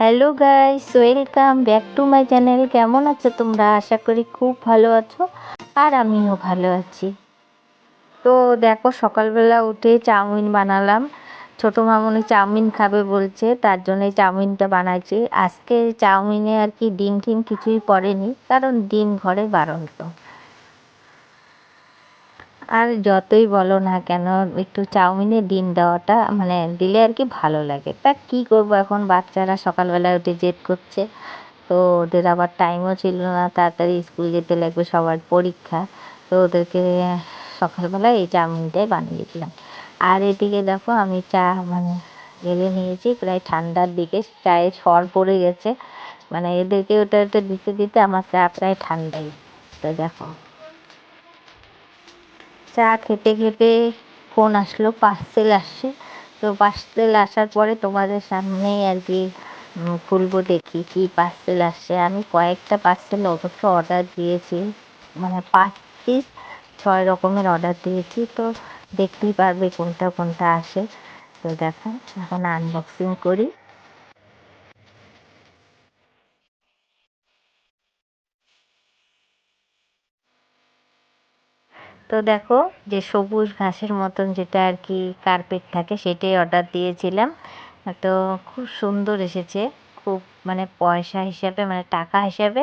Hello guys welcome back to my channel কেমন আছো তোমরা? আশা করি খুব ভালো আছো আর আমিও ভালো আছি। তো দেখো, সকালবেলা উঠে চাউমিন বানালাম। ছোটো মামনি চাউমিন খাবে বলছে, তার জন্য চাউমিনটা বানাইছি। আজকে চাউমিনে আর কি ডিম টিম কিছুই পড়েনি, কারণ ডিম ঘরে বারন্ত। আর যতই বলো না কেন, একটু চাউমিনে ডিম দেওয়াটা মানে দিলে আর কি ভালো লাগে। তা কী করব এখন? বাচ্চারা সকালবেলা উঠে জেদ করছে। তো ওদের আবার টাইমও ছিল না। তাড়াতাড়ি স্কুল যেতে লাগবে সবার পরীক্ষা। তো ওদেরকে সকালবেলা এই চাউমিনটাই বানিয়ে দিলাম। আর এদিকে দেখো আমি চা মানে ঢেলে নিয়েছি। প্রায় ঠান্ডার দিকে চায়ে সর পড়ে গেছে। মানে এদেরকে ওটা ওটা দিতে দিতে আমার চা প্রায় ঠান্ডাই। তো দেখো। চা খেতে খেতে ফোন আসলো পার্সেল আসছে তো পার্সেল আসার পরে তোমাদের সামনেই আর কি খুলবো দেখি কি পার্সেল আসছে আমি কয়েকটা পার্সেল অবশ্য অর্ডার দিয়েছি। মানে পাঁচ পিস ছয় রকমের অর্ডার দিয়েছি। তো দেখতেই পারবে কোনটা কোনটা আসে। তো দেখো, এখন আনবক্সিং করি। তো দেখো, যে সবুজ ঘাসের মতন যেটা আর কি কার্পেট থাকে, সেটাই অর্ডার দিয়েছিলাম। তো খুব সুন্দর এসেছে, খুব মানে পয়সা হিসাবে মানে টাকা হিসাবে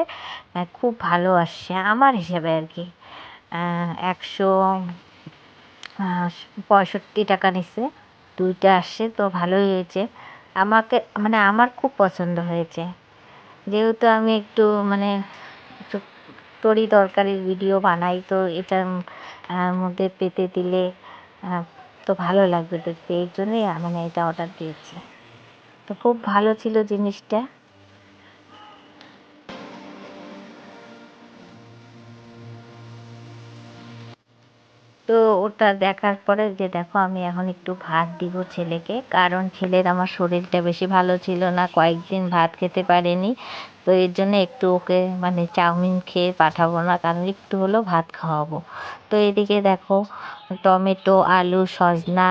খুব ভালো আসছে, আমার হিসাবে আর কি। একশো পঁয়ষট্টি টাকা নিচ্ছে, দুইটা আসছে, তো ভালোই হয়েছে। আমাকে মানে আমার খুব পছন্দ হয়েছে। যেহেতু আমি একটু মানে তরি তরকারির ভিডিও বানাই, তো এটার মধ্যে পেতে দিলে তো ভালো লাগবে দেখতে। এই জন্যই মানে এটা অর্ডার দিয়েছি। তো খুব ভালো ছিল জিনিসটা। তো ওটা দেখার পরে যে দেখো আমি এখন একটু ভাত দিব ছেলেকে। কারণ ছেলের আমার শরীরটা বেশি ভালো ছিল না, কয়েকদিন ভাত খেতে পারেনি। তো এর জন্য একটু ওকে মানে চাউমিন খেয়ে পাঠাবো না, কারণ একটু হলেও ভাত খাওয়াবো। তো এদিকে দেখো টমেটো, আলু, সজনা,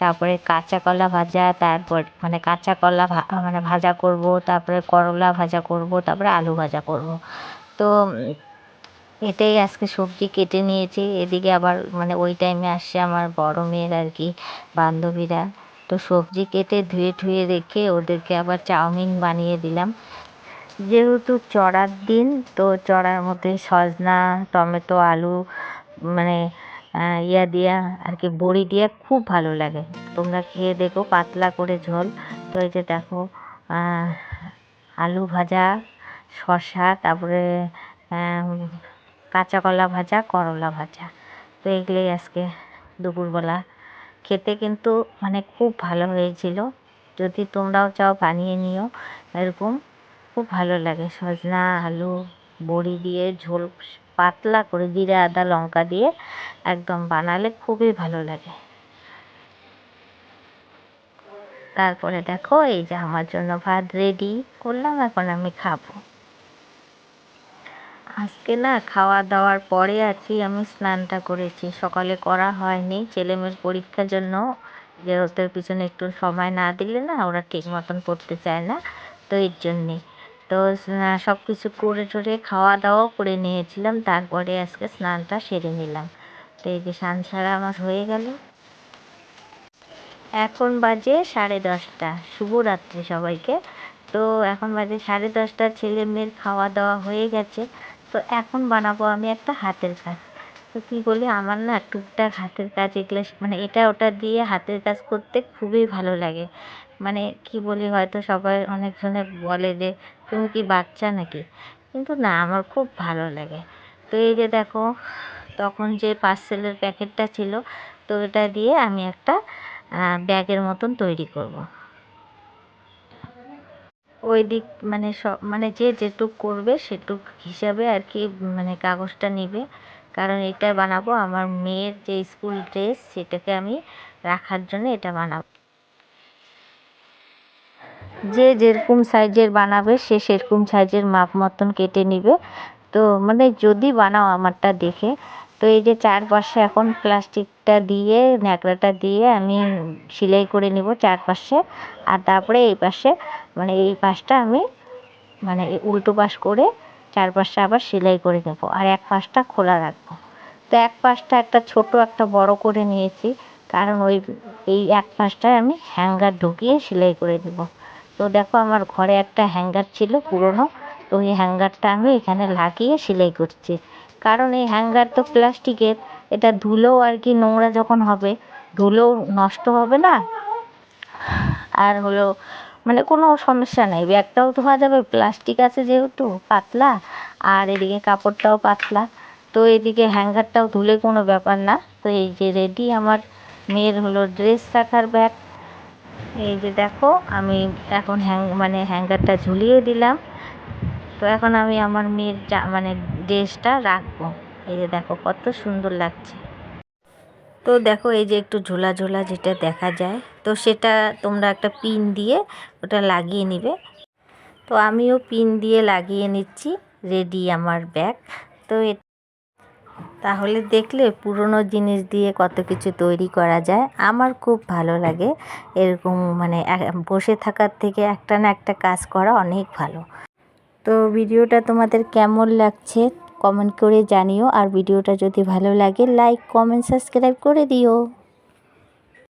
তারপরে কাঁচা কলা ভাজা, তারপর মানে কাঁচা কলা মানে ভাজা করব, তারপরে করলা ভাজা করব, তারপরে আলু ভাজা করব। তো এটাই আজকে সবজি কেটে নিয়েছি। এদিকে আবার মানে ওই টাইমে আসছে আমার বড় মেয়ের আর কি, বান্ধবীরা। তো সবজি কেটে ধুয়ে ঠুয়ে রেখে ওদেরকে আবার চাউমিন বানিয়ে দিলাম। যেহেতু চড়ার দিন, তো চড়ার মধ্যে সজনা, টমেটো, আলু মানে ইয়া দিয়া আর কি, বড়ি দিয়ে খুব ভালো লাগে। তোমরা খেয়ে দেখো, পাতলা করে ঝোল। তো এই যে দেখো আলু ভাজা, শসা, তারপরে কাঁচা কলা ভাজা, করলা ভাজা। তো এগুলোই আজকে দুপুরবেলা। খেতে কিন্তু মানে খুব ভালো হয়েছিল। যদি তোমরাও চাও বানিয়ে নিও, এরকম খুব ভালো লাগে। সজনা, আলু, বড়ি দিয়ে ঝোল, পাতলা করে জিরে, আদা, লঙ্কা দিয়ে একদম বানালে খুবই ভালো লাগে। তারপরে দেখো, এই যে আমার জন্য ভাত রেডি করলাম, এখন আমি খাব। আজকে না খাওয়া দাওয়ার পরে আর কি আমি স্নানটা করেছি। সকালে করা হয়নি। ছেলেমেয়ের পরীক্ষার জন্য যে ওদের পিছনে একটু সময় না দিলে না ওরা ঠিক মতন পড়তে চায় না, তো এর জন্যে। তো সব কিছু করে টরে খাওয়া দাওয়াও করে নিয়েছিলাম, তারপরে আজকে স্নানটা সেরে নিলাম। তো এই যে স্নান সারা আমার হয়ে গেল। এখন বাজে সাড়ে দশটা। শুভরাত্রি সবাইকে। তো এখন বাজে সাড়ে দশটা ছেলে মেয়ের খাওয়া দাওয়া হয়ে গেছে। তো এখন বানাবো আমি একটা হাতের কাজ। তো কী বলি, আমার না টুকটাক হাতের কাজ এগুলো মানে এটা ওটা দিয়ে হাতের কাজ করতে খুবই ভালো লাগে। মানে কি বলি, হয়তো সবাই অনেকজনে বলে যে, তুমি কি বাচ্চা নাকি? কিন্তু না, আমার খুব ভালো লাগে। তো এই যে দেখো, তখন যে পার্সেলের প্যাকেটটা ছিল, তো এটা দিয়ে আমি একটা ব্যাগের মতন তৈরি করব। ওই দিক মানে সব মানে যে যেটুক করবে সেটুক হিসাবে আর কি মানে কাগজটা নেবে। কারণ এটা বানাবো, আমার মেয়ের যে স্কুল ড্রেস সেটাকে আমি রাখার জন্য এটা বানাবো। যে যেরকম সাইজের বানাবে, সে সেরকম সাইজের মাপ মতন কেটে নিবে। তো মানে যদি বানাও আমারটা দেখে। তো এই যে চারপাশে এখন প্লাস্টিকটা দিয়ে, ন্যাকড়াটা দিয়ে আমি সেলাই করে নিব চারপাশে। আর তারপরে এই পাশে মানে এই পাশটা আমি মানে উল্টো পাশ করে চারপাশে আবার সেলাই করে নেব আর এক পাশটা খোলা রাখব। তো এক পাশটা একটা ছোট একটা বড় করে নিয়েছি, কারণ ওই, এই এক পাশটায় আমি হ্যাঙ্গার ঢুকিয়ে সেলাই করে দেবো তো দেখো আমার ঘরে একটা হ্যাঙ্গার ছিল পুরনো, তো ওই হ্যাঙ্গারটা আমি এখানে লাগিয়ে সেলাই করছি। কারণ এই হ্যাঙ্গার তো প্লাস্টিকের, এটা ধুলো আর কি নোংরা যখন হবে, ধুলো নষ্ট হবে না? আর হলো মানে কোনো সমস্যা নেই। ব্যাগটাও ধোয়া যাবে, প্লাস্টিক আছে যেহেতু, পাতলা। আর এদিকে কাপড়টাও পাতলা। তো এদিকে হ্যাঙ্গারটাও ধুলে কোনো ব্যাপার না। তো এই যে রেডি আমার মেয়ের হলো ড্রেস রাখার ব্যাগ এই যে দেখো, আমি এখন হ্যাং মানে হ্যাঙ্গারটা ঝুলিয়ে দিলাম। তো এখন আমি আমার মেয়ের মানে ড্রেসটা রাখব। এই যে দেখো, কত সুন্দর লাগছে। তো দেখো এই যে একটু ঝোলা ঝোলা যেটা দেখা যায়, তো সেটা তোমরা একটা পিন দিয়ে ওটা লাগিয়ে নিবে। তো আমিও পিন দিয়ে লাগিয়ে নিচ্ছি রেডি আমার ব্যাগ তো তাহলে দেখলে পুরনো জিনিস দিয়ে কত কিছু তৈরি করা যায়। আমার খুব ভালো লাগে এরকম মানে বসে থাকার থেকে একটা না একটা কাজ করা অনেক ভালো। তো ভিডিওটা তোমাদের কেমন লাগছে কমেন্ট করে জানিও। আর ভিডিওটা যদি ভালো লাগে লাইক কমেন্ট সাবস্ক্রাইব করে দিও।